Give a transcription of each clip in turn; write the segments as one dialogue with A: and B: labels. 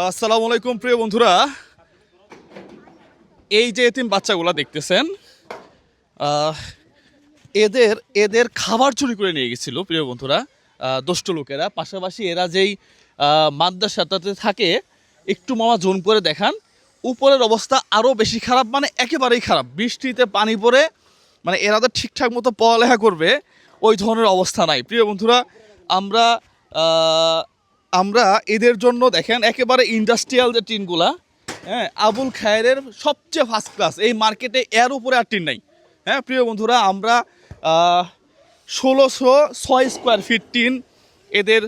A: আসসালামু আলাইকুম, প্রিয় বন্ধুরা। এই যে এতিম বাচ্চাগুলা দেখতেছেন এদের এদের খাবার চুরি করে নিয়ে গেছিল, প্রিয় বন্ধুরা। দুষ্ট লোকেরা। পাশাপাশি এরা যেই মাদ্রাসাটাতে থাকে, একটু মামা জোন করে দেখান। উপরের অবস্থা আরও বেশি খারাপ মানে একেবারেই খারাপ। বৃষ্টিতে পানি পড়ে মানে এরা তো ঠিকঠাক মতো পড়ালেখা করবে, ওই ধরনের অবস্থা নাই। প্রিয় বন্ধুরা, আমরা আমরা এদের জন্য দেখেন একেবারে ইন্ডাস্ট্রিয়াল যে টিনগুলা হ্যাঁ আবুল খায়ের সবচেয়ে ফার্স্ট ক্লাস এই মার্কেটে এর উপরে আর টিন নাই। হ্যাঁ প্রিয় বন্ধুরা আমরা ষোলোশো ছয় স্কোয়ার ফিট টিন এদের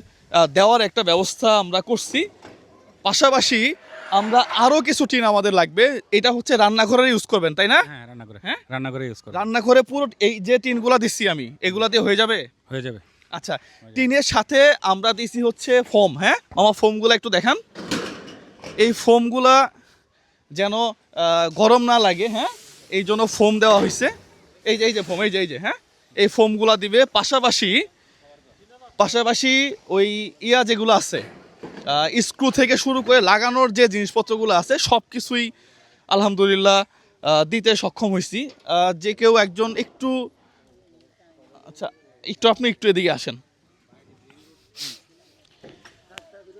A: দেওয়ার একটা ব্যবস্থা আমরা করছি। পাশাপাশি আমরা আরও কিছু টিন আমাদের লাগবে। এটা হচ্ছে রান্নাঘরের ইউজ করবেন তাই না?
B: হ্যাঁ রান্না করে
A: হ্যাঁ?
B: রান্নাঘরে ইউজ করে
A: রান্নাঘরে পুরো এই যে টিনগুলা দিচ্ছি আমি এগুলা দিয়ে হয়ে যাবে?
B: হয়ে যাবে।
A: আচ্ছা টিনের সাথে আমরা দিছি হচ্ছে ফোম হ্যাঁ? আমার ফোমগুলো একটু দেখান। এই ফোমগুলা যেন গরম না লাগে হ্যাঁ? এই জন্য ফোম দেওয়া হয়েছে। এই যে এই যে ফোম এই যে এই যে হ্যাঁ? এই ফোমগুলা দিবে পাশাপাশি পাশাপাশি ওই ইয়া যেগুলো আছে স্ক্রু থেকে শুরু করে লাগানোর যে জিনিসপত্রগুলো আছে সব কিছুই আলহামদুলিল্লাহ দিতে সক্ষম হয়েছি। যে কেউ একজন একটু আচ্ছা একটু আপনি একটু এদিকে আসেন।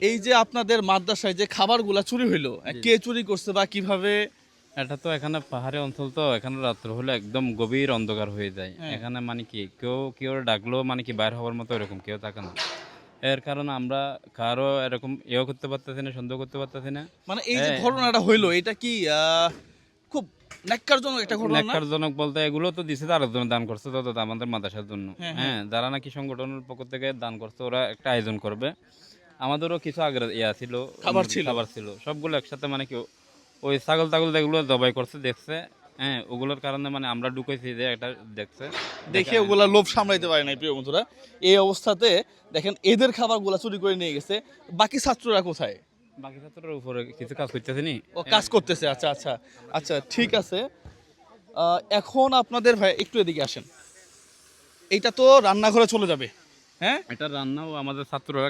A: এই যে আপনাদের মাদ্রাসায় যে খাবারগুলা চুরি হইল কে চুরি করছে বা কীভাবে?
C: এটা তো এখানে পাহাড়ি অঞ্চল তো এখানে রাত্র হলে একদম গভীর অন্ধকার হয়ে যায়।
A: হ্যাঁ।
C: এখানে মানে কি কেউ কেউ ডাকলেও মানে কি বাইর হওয়ার মতো এরকম কেউ থাকে না। এর কারণে আমরা কারও এরকম ইয়েও করতে পারতেছি না সন্দেহ করতে পারতেছি না।
A: মানে এই যে
C: হ্যাঁ।
A: ঘটনাটা হইল এটা কি আহ, খুব ন্যাক্কারজনক একটা ঘটনা
C: ন্যাক্কারজনক বলতে এগুলো তো দিছে তার জন্য দান করছে তো তো আমাদের মাদ্রাসার জন্য।
A: হ্যাঁ,
C: হ্যাঁ। যারা নাকি সংগঠনের পক্ষ থেকে দান করছে ওরা একটা আয়োজন করবে। আমাদেরও কিছু আগের ইয়া ছিল
A: খাবার ছিল।
C: খাবার ছিল। সবগুলো একসাথে মানে কি ওই ছাগল টাগল যেগুলো জবাই করছে দেখছে। হ্যাঁ ওগুলোর কারণে মানে আমরা ঢুকেছি যে এটা দেখছে।
A: দেখে ওগুলা লোভ সামলাইতে পারে নাই প্রিয় বন্ধুরা। এই অবস্থাতে দেখেন এদের খাবারগুলা চুরি করে নিয়ে গেছে। বাকি ছাত্ররা কোথায়?
C: বাকি ছাত্রের উপরে কিছু কাজ করতেছে নি?
A: ও কাজ করতেছে আচ্ছা আচ্ছা আচ্ছা ঠিক আছে। আহ, এখন আপনাদের ভাই একটু এদিকে আসেন। এইটা তো রান্নাঘরে চলে যাবে হ্যাঁ?
C: এটা রান্নাও আমাদের ছাত্ররা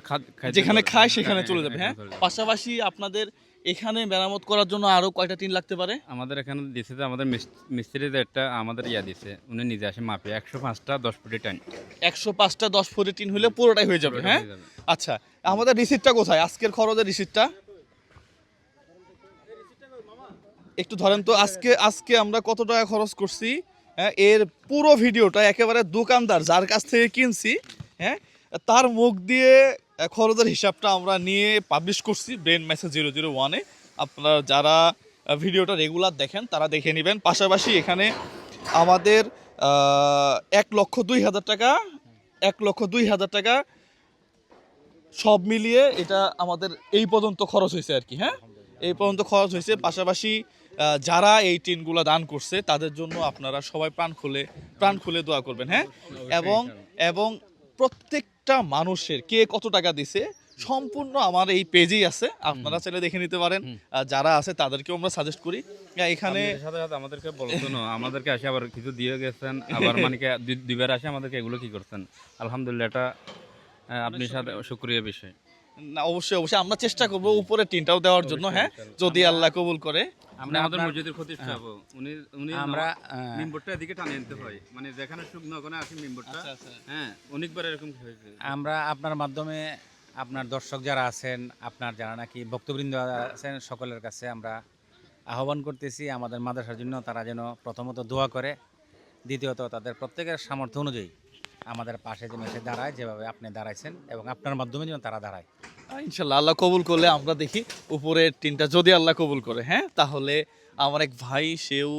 A: যেখানে খায় সেখানে
C: হ্যাঁ,
A: চলে যাবে হ্যাঁ
C: এখানে চলে যাবে।
A: পাশাপাশি আপনাদের এখানে মেরামত করার জন্য আরও কয়টা টিন লাগতে পারে?
C: আমাদের এখানে দিছে যে আমাদের মিস- মিস্ত্রি যে একটা আমাদের ইয়া দিছে উনি নিজে আসে মাপে। একশো পাঁচটা দশ ফুটি টাইম
A: একশো পাঁচটা দশ ফুটে টিন হলে পুরোটাই হয়ে যাবে হ্যাঁ? আচ্ছা আমাদের রিসিপ্টটা কোথায়? আজকের খরচের রিসিপ্টটা একটু ধরেন তো আজকে আজকে আমরা কত টাকা খরচ করছি? হ্যাঁ এর পুরো ভিডিওটা একেবারে দোকানদার যার কাছ থেকে কিনছি হ্যাঁ তার মুখ দিয়ে খরচের হিসাবটা আমরা নিয়ে পাবলিশ করছি ব্রেন ম্যাসেজ জিরো জিরো ওয়ানে আপনারা যারা ভিডিওটা রেগুলার দেখেন তারা দেখে নেবেন। পাশাপাশি এখানে আমাদের এক লক্ষ দুই হাজার টাকা এক লক্ষ দুই হাজার টাকা সব মিলিয়ে এটা আমাদের এই পর্যন্ত খরচ হয়েছে আর কি হ্যাঁ? এই পর্যন্ত খরচ হয়েছে। পাশাপাশি যারা এই টিনগুলো দান করছে তাদের জন্য আপনারা সবাই প্রাণ খুলে প্রাণ খুলে দোয়া করবেন হ্যাঁ? এবং এবং প্রত্যেকটা মানুষের কে কত টাকা দিছে সম্পূর্ণ আমার এই পেজেই আছে। আপনারা চাইলে দেখে নিতে পারেন। আর যারা আছে তাদেরকেও আমরা সাজেস্ট করি। এখানে
C: সাথে সাথে আমাদেরকে বলতো না আমাদেরকে আসে আবার কিছু দিয়ে গেছেন আবার মানে দুইবার আসে আমাদেরকে এগুলো কি করছেন? আলহামদুলিল্লাহ এটা আপনি আপনার সাথে শুক্রিয়া বিষয়।
A: না অবশ্যই অবশ্যই। আমরা চেষ্টা করব উপরে টিনটাও দেওয়ার জন্য হ্যাঁ? যদি আল্লাহ কবুল করে।
C: আমরা আমাদের মসজিদের প্রতিষ্ঠা হব উনি উনি
B: আমরা,
C: মেম্বরটা এদিকে টানিয়ে আনতে হয়। মানে যেখানে শুকনো ওখানে আসি মেম্বরটা।
A: আচ্ছা, আচ্ছা।
C: হ্যাঁ অনেকবার এরকম হয়েছে।
B: আমরা আপনার মাধ্যমে আপনার দর্শক যারা আছেন আপনার যারা নাকি ভক্তবৃন্দ আছেন সকলের কাছে আমরা আহ্বান করতেছি আমাদের মাদ্রাসার জন্য তারা যেন প্রথমত দোয়া করে দ্বিতীয়ত তাদের প্রত্যেকের সামর্থ্য অনুযায়ী আমাদের পাশে যেন এসে দাঁড়ায় যেভাবে আপনি দাঁড়াইছেন এবং আপনার মাধ্যমে যেন তারা দাঁড়ায়।
A: ইনশাল্লাহ আল্লাহ কবুল করলে আমরা দেখি উপরের টিনটা যদি আল্লাহ কবুল করে হ্যাঁ? তাহলে আমার এক ভাই সেও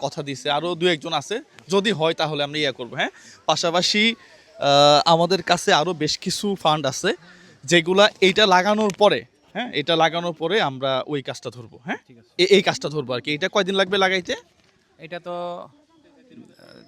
A: কথা দিছে। আরও দু একজন আছে। যদি হয় তাহলে আমরা ইয়া করব হ্যাঁ? পাশাপাশি আমাদের কাছে আরও বেশ কিছু ফান্ড আছে যেগুলা এইটা লাগানোর পরে হ্যাঁ? এটা লাগানোর পরে আমরা ওই কাজটা ধরবো হ্যাঁ? এই কাজটা ধরবো আর কি। এটা কয়দিন লাগবে লাগাইতে?
B: এটা তো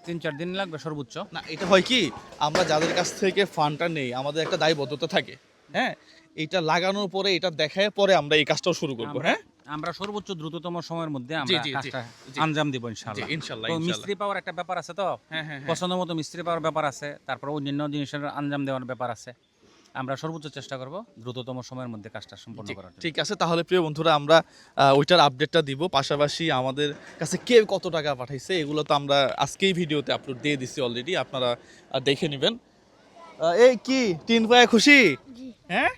B: তিন চার দিন লাগবে সর্বোচ্চ।
A: না এটা হয় কি? আমরা যাদের কাছ থেকে ফান্ডটা নেই আমাদের একটা দায়বদ্ধতা থাকে। হ্যাঁ? এটা লাগানোর পরে এটা দেখায় পরে আমরা এই কাজটাও শুরু করব হ্যাঁ?
B: আমরা সর্বোচ্চ দ্রুততম সময়ের মধ্যে আমরা কাজটা। আঞ্জাম দিব ইনশাআল্লাহ।
A: ইনশাল্লাহ
B: তো মিস্ত্রি পাওয়ার একটা ব্যাপার আছে তো?
A: হ্যাঁ হ্যাঁ হ্যাঁ।
B: পছন্দ মতো মিস্ত্রি পাওয়ার ব্যাপার আছে তারপর অন্যান্য জিনিসের আঞ্জাম দেওয়ার ব্যাপার আছে। আমরা সর্বোচ্চ চেষ্টা করব দ্রুততম সময়ের মধ্যে কাজটা সম্পন্ন করার।
A: ঠিক আছে তাহলে প্রিয় বন্ধুরা আমরা ওইটার আপডেটটা দিব। পাশাপাশি আমাদের কাছে কে কত টাকা পাঠাইছে এগুলো তো আমরা আজকেই ভিডিওতে আপলোড দিয়ে দিছি অলরেডি আপনারা দেখে নেবেন। এই কি তিন পায়ে খুশি? হ্যাঁ?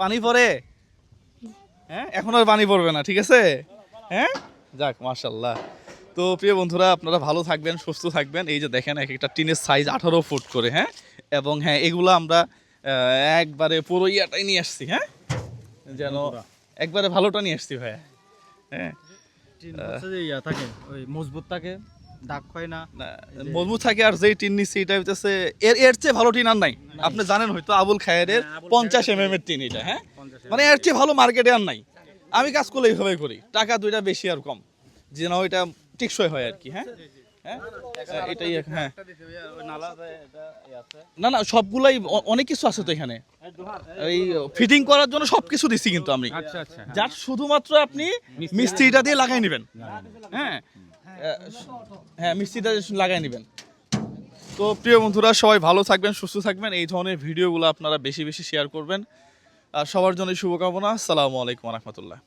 A: পানি পড়ে? হ্যাঁ এখন আর পানি পড়বে না ঠিক আছে? হ্যাঁ? যাক মাশাল্লাহ তো প্রিয় বন্ধুরা আপনারা ভালো থাকবেন সুস্থ থাকবেন। এই যে দেখেন এক একটা টিনের সাইজ আঠারো ফুট করে হ্যাঁ? এবং হ্যাঁ এগুলো আমরা একবারে পুরো ইয়াটাই নিয়ে আসছি হ্যাঁ? যেন একবারে ভালোটা নিয়ে আসছি ভাইয়া। হ্যাঁ?
D: টিন ইয়া থাকে ওই মজবুত থাকে। দাগ হয় না।
A: না, মজবুত থাকে আর যেই টিন নিচ্ছি এটা হইতেছে এর এর চেয়ে ভালো টিন আর নাই। আপনি জানেন হয়তো আবুল খায়ের পঞ্চাশ এম এম এর টিন এটা হ্যাঁ? মানে এর চেয়ে ভালো মার্কেটে আর নাই। আমি কাজ করলে এইভাবে করি। টাকা দুইটা বেশি আর কম। যেন ওইটা টিকসই হয় আর কি হ্যাঁ? হ্যাঁ? এটাই হ্যাঁ। না না সবগুলাই অনেক কিছু আছে তো এখানে। এই ফিটিং করার জন্য সবকিছু দিচ্ছি কিন্তু আমি।
B: আচ্ছা আচ্ছা।
A: যার শুধুমাত্র আপনি মিস্ত্রিটা দিয়ে লাগাই নেবেন। হ্যাঁ? হ্যাঁ মিস্ত্রিটা লাগাই নেবেন। তো প্রিয় বন্ধুরা, সবাই ভালো থাকবেন, সুস্থ থাকবেন। এই ধরনের ভিডিওগুলো আপনারা বেশি বেশি শেয়ার করবেন। আর সবার জন্য শুভকামনা। আসসালামু আলাইকুম রহমতুল্লাহ।